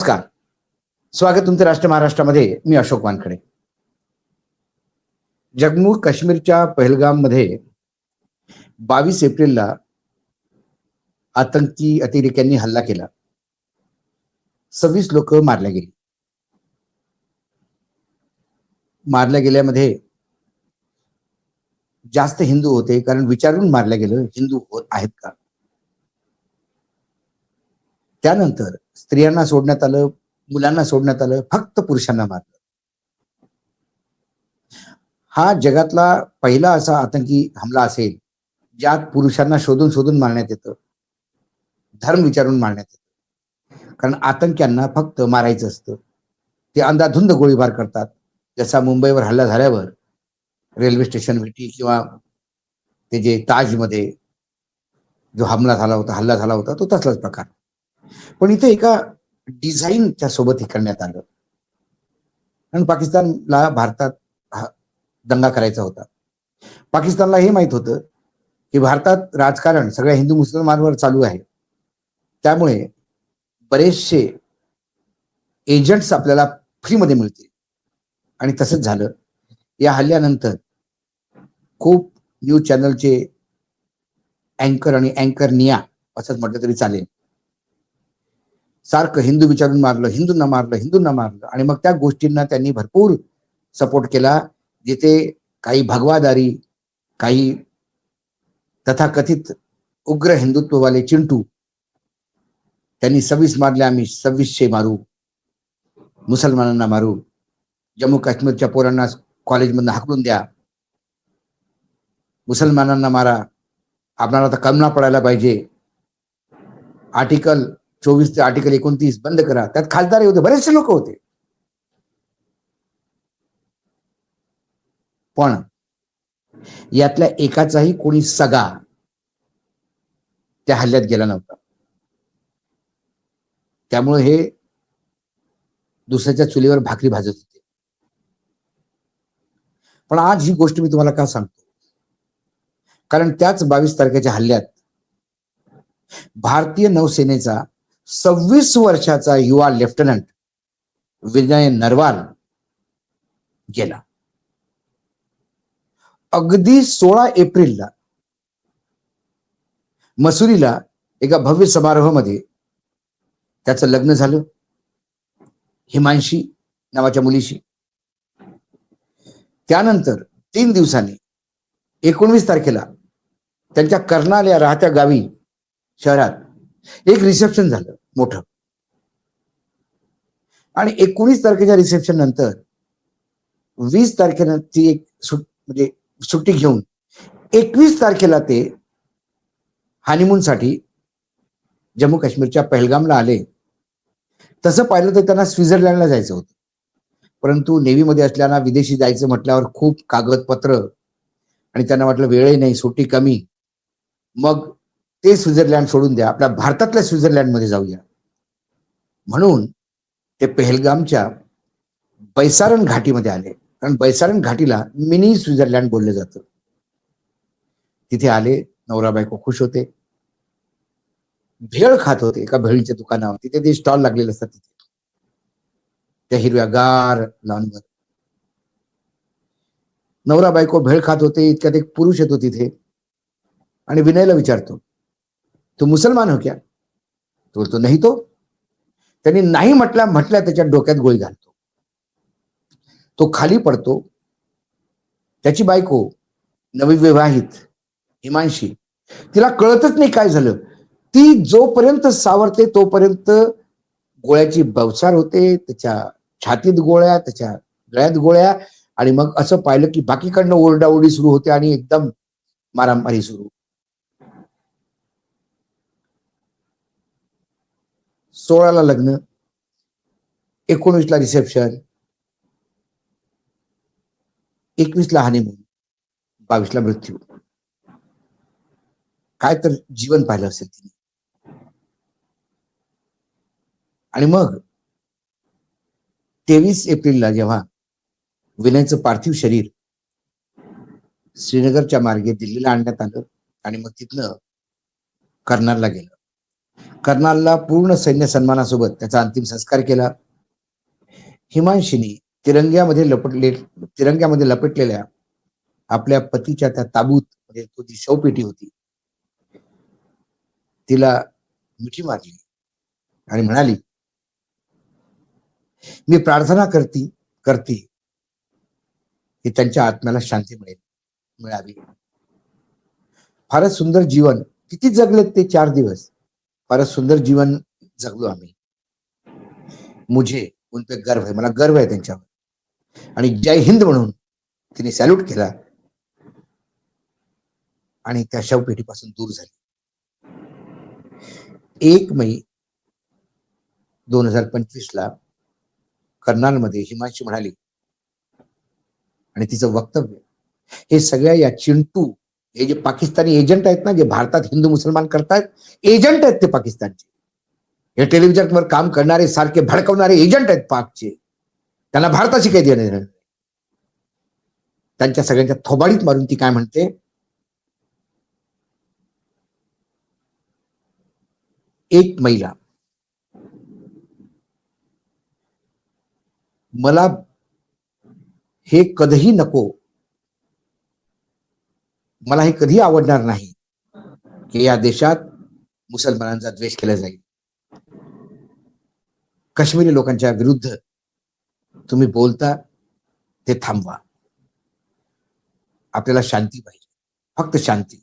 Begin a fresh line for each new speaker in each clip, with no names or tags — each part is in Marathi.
नमस्कार. स्वागत तुमचं राष्ट्र महाराष्ट्रामध्ये. मी अशोक वानखडे. जम्मू काश्मीरच्या पहलगाममध्ये बावीस एप्रिलला आतंकी अतिरेक्यांनी हल्ला केला. सव्वीस लोक मारल्या गेली. मारल्या गेल्यामध्ये जास्त हिंदू होते कारण विचारून मारल्या गेलं हिंदू होत आहेत का? त्यानंतर स्त्रियांना सोडण्यात आलं मुलांना सोडण्यात आलं फक्त पुरुषांना मारलं. हा जगातला पहिला असा आतंकी हमला असेल ज्यात पुरुषांना शोधून शोधून मारण्यात येतं. धर्म विचारून मारण्यात येतं. कारण आतंक्यांना फक्त मारायचं असतं. ते अंधाधुंद गोळीबार करतात. जसा मुंबईवर हल्ला झाल्यावर रेल्वे स्टेशन भेटी किंवा ते जे ताजमध्ये जो हमला झाला होता हल्ला झाला होता तो तसलाच प्रकार. पण इथे एका डिझाईन सोबत हे करण्यात आलं. कारण पाकिस्तानला भारतात हा दंगा करायचा होता. पाकिस्तानला हे माहीत होतं की भारतात राजकारण सगळ्या हिंदू मुसलमानवर चालू आहे. त्यामुळे बरेचसे एजंट्स आपल्याला फ्रीमध्ये मिळतील. आणि तसंच झालं. या हल्ल्यानंतर खूप न्यूज चॅनलचे अँकर आणि अँकर निया असंच म्हटलं तरी चालेल. सारखं हिंदू विचारून मारलं हिंदूंना मारलं हिंदूंना मारलं. आणि मग त्या गोष्टींना त्यांनी भरपूर सपोर्ट केला जिथे काही भगवादारी काही तथाकथित उग्र हिंदुत्ववाले चिंटू त्यांनी सव्वीस मारले आम्ही सव्वीसशे मारू मुसलमानांना मारू जम्मू काश्मीरच्या पोरांना कॉलेजमधनं हाकलून द्या मुसलमानांना मारा आपणाला तर कमना पडायला पाहिजे. आर्टिकल चोवीस ते आर्टिकल एकोणतीस बंद करा. त्यात खासदार होते बरेचसे लोक होते. पण यातल्या एकाचाही कोणी सगा त्या हल्ल्यात गेला नव्हता. त्यामुळे हे दुसऱ्याच्या चुलीवर भाकरी भाजत होते. पण आज ही गोष्ट मी तुम्हाला का सांगतो? कारण त्याच बावीस तारखेच्या हल्ल्यात भारतीय नौसेनेचा सव्वीस वर्षाचा युवा लेफ्टनंट विनय नरवाल गेला. अगदी सोळा एप्रिलला मसुरीला एका भव्य समारोहामध्ये त्याचं लग्न झालं. हिमांशी नावाच्या मुलीशी. त्यानंतर तीन दिवसांनी एकोणवीस तारखेला त्यांच्या कर्नाल या राहत्या गावी शहरात एक रिसेप्शन झालं. मोठं. आणि एकोणीस तारखेच्या रिसेप्शन नंतर वीस तारखेनंतर एक सुट म्हणजे सुट्टी घेऊन एकवीस तारखेला ते हानिमूनसाठी जम्मू काश्मीरच्या पहलगामला आले. तसं पाहिलं तर त्यांना स्वित्झर्लंडला जायचं होतं. परंतु नेव्हीमध्ये असल्याना विदेशी जायचं म्हटल्यावर खूप कागदपत्र आणि त्यांना वाटलं वेळही नाही सुट्टी कमी. मग ते स्वित्झर्लंड सोडून द्या. आपल्या भारतातल्या स्वित्झर्लंडमध्ये जाऊया. म्हणून ते पहलगामच्या बैसारण घाटीमध्ये आले. कारण बैसारण घाटीला मिनी स्वित्झर्लंड बोललं जातं. तिथे आले नवरा बायको खुश होते. भेळ खात होते एका भेळीच्या दुकानावर. तिथे ते स्टॉल लागलेले असतात तिथे. त्या हिरव्या गार लॉनवर. नवरा बायको भेळ खात होते इतक्यात एक पुरुष येतो तिथे. आणि विनयला विचारतो तू मुसलमान हो क्या? तो बोलतो नाही तो. त्यांनी नाही म्हटल्या म्हटल्या त्याच्या डोक्यात गोळी घालतो. तो खाली पडतो. त्याची बायको नवविवाहित हिमांशी तिला कळतच नाही काय झालं. ती जोपर्यंत सावरते तोपर्यंत गोळ्याची बवसार होते त्याच्या छातीत गोळ्या त्याच्या गळ्यात गोळ्या आणि मग असं पाहिलं की बाकीकडनं ओरडाओरडी सुरू होते आणि एकदम मारामारी सुरू. सोळाला लग्न एकोणीसला रिसेप्शन एकवीसला हानिमून बावीसला मृत्यू. काय तर जीवन पाहिलं असेल तिने. आणि मग तेवीस एप्रिलला जेव्हा विनयचं पार्थिव शरीर श्रीनगरच्या मार्गे दिल्लीला आणण्यात आलं आणि मग तिथनं कर्नालला गेलं. कर्नालला पूर्ण सैन्य सन्मानासोबत त्याचा अंतिम संस्कार केला. हिमांशीने तिरंग्यामध्ये लपटले तिरंग्यामध्ये लपटलेल्या आपल्या पतीच्या त्या ताबूत म्हणजे तो जी शवपेटी होती तिला मिठी मारली आणि म्हणाली मी प्रार्थना करती करते की त्यांच्या आत्म्याला शांती मिळेल मिळावी. फारच सुंदर जीवन किती जगलेत ते चार दिवस. फारच सुंदर जीवन जगलो आम्ही. मुझे उन पे गर्व आहे. मला गर्व आहे त्यांच्यावर. आणि जय हिंद म्हणून तिने सॅल्यूट केला. आणि त्या शवपेटीपासून दूर झाली. एक मे दोन हजार पंचवीस ला कर्नालमध्ये हिमांशी म्हणाली आणि तिचं वक्तव्य हे सगळ्या या चिंटू हे जे पाकिस्तानी एजंट आहेत ना जे भारतात हिंदू मुसलमान करतायत एजंट आहेत ते पाकिस्तानचे. हे टेलिव्हिजनवर काम करणारे सारखे भडकवणारे एजंट आहेत पाकचे. त्यांना भारताची काही देणं त्यांच्या सगळ्यांच्या थोबाडीत मारून ती काय म्हणते? एक महिला. मला हे कधीही नको मला हे कधी आवडणार नाही की या देशात मुसलमानांचा द्वेष केला जाईल. काश्मीरी लोकांच्या विरुद्ध तुम्ही बोलता ते थांबवा. आपल्याला शांती पाहिजे. फक्त शांती.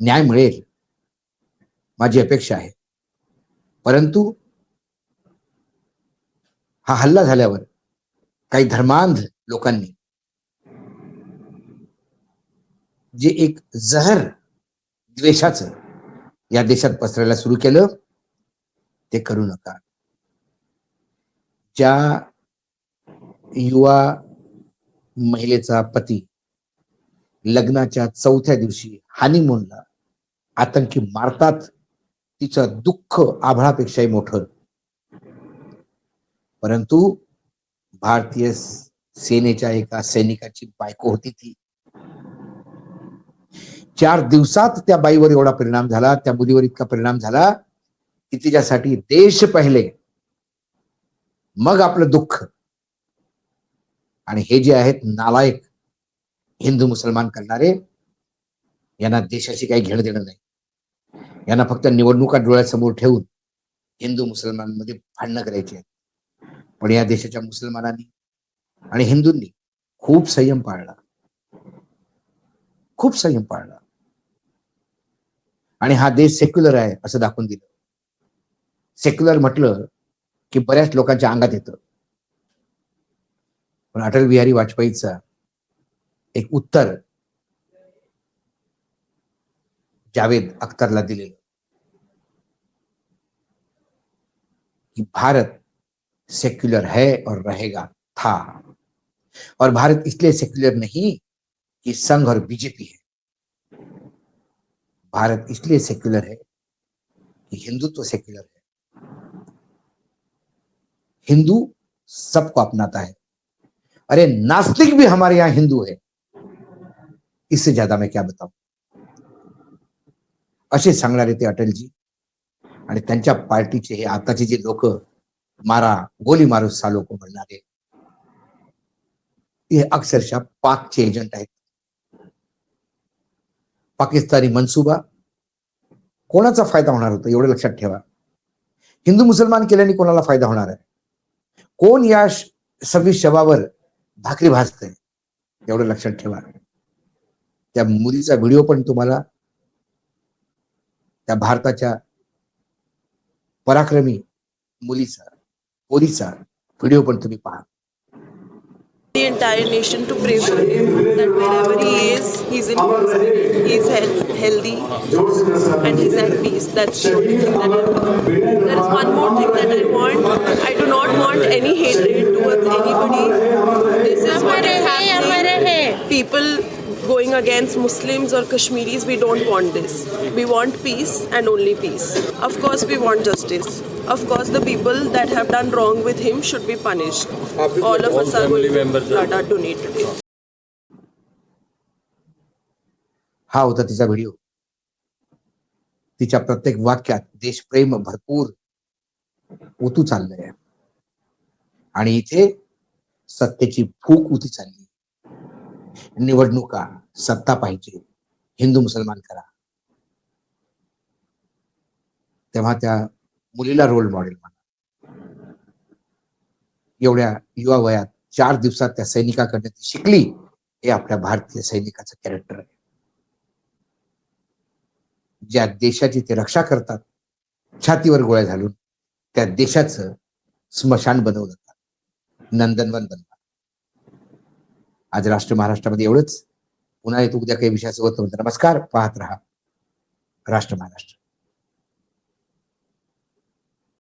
न्याय मिळेल. माझी अपेक्षा आहे. परंतु हा हल्ला झाल्यावर काही धर्मांध लोकांनी जे एक जहर द्वेषाचं या देशात पसरायला सुरू केलं ते करू नका. ज्या युवा महिलेचा पती लग्नाच्या चौथ्या दिवशी हानिमूनला आतंकी मारतात तिचं दुःख आभाळापेक्षाही मोठं. परंतु भारतीय सेनेच्या एका सैनिकाची बायको होती ती. चार दिवसात त्या बाईवर एवढा परिणाम झाला त्या मुलीवर इतका परिणाम झाला की तिच्यासाठी देश पहिले. मग आपलं दुःख. आणि हे जे आहेत नालायक हिंदू मुसलमान करणारे यांना देशाशी काही घेणं देणं नाही. यांना फक्त निवडणुका डोळ्यासमोर ठेवून हिंदू मुसलमानमध्ये भांडणं करायची आहेत. पण या देशाच्या मुसलमानांनी आणि हिंदूंनी खूप संयम पाळला. खूप संयम पाळला. आणि हा देश सेक्युलर आहे असं दाखवून दिलं. सेक्युलर म्हटलं की बऱ्याच लोकांच्या अंगात येतं. पण अटल बिहारी वाजपेयीचा एक उत्तर जावेद अख्तरला दिलेलं. कि भारत सेक्युलर है और रहेगा था. और भारत इसलिए सेक्युलर नहीं कि संघ और बीजेपी है. भारत इसलिए सेक्युलर है कि हिंदुत्व सेक्युलर है। हिंदू सबको अपनाता है। अरे, नास्तिक भी हमारे यहाँ हिंदू है। इससे ज़्यादा मैं क्या बताऊ? असे सांगणारे ते अटलजी आणि त्यांच्या पार्टीचे हे आताचे जे लोक मारा, गोली मारू सा लोक म्हणणारे हे अक्षरशः पाकचे एजंट आहेत. पाकिस्तानी मनसुबा कोणाचा फायदा होणार होता? एवढं लक्षात ठेवा. हिंदू मुसलमान केल्याने कोणाला फायदा होणार आहे? कोण या सव्वीस शवावर भाकरी भाजतंय? एवढं लक्षात ठेवा. त्या मुलीचा व्हिडिओ पण तुम्हाला त्या भारताच्या पराक्रमी मुलीचा पोरीचा व्हिडिओ पण तुम्ही पहा.
The entire nation to pray for him that wherever he is, he's in he's health, healthy and he's at peace. That's the only thing that I want. There is one more thing that I want. I do not want any hatred towards anybody. This is what is happening. People going against Muslims or Kashmiris, we don't want this. We want peace and only peace. Of course, we want justice. Of course, the people that have done wrong with him should be punished. All of us are going to blood are donated.
हा होता तिचा व्हिडिओ. तिच्या प्रत्येक वाक्यात देशप्रेम भरपूर ओतू चाललंय. आणि इथे सत्तेची फूक उती चालली. निवडणुका सत्ता पाहिजे हिंदू मुसलमान करा. तेव्हा त्या मुलीला रोल मॉडेल म्हणा. एवढ्या युवा वयात चार दिवसात त्या सैनिकाकडनं ती शिकली हे आपल्या भारतीय सैनिकाचं कॅरेक्टर आहे. ज्या देशाची ते रक्षा करतात छातीवर गोळ्या घालून त्या देशाचं स्मशान बनवलं जातात नंदनवन बनतात आज राष्ट्र महाराष्ट्रामध्ये एवढंच. पुन्हा येतो उद्या काही विषयासोबत नमस्कार पाहत राहा. राष्ट्र महाराष्ट्र.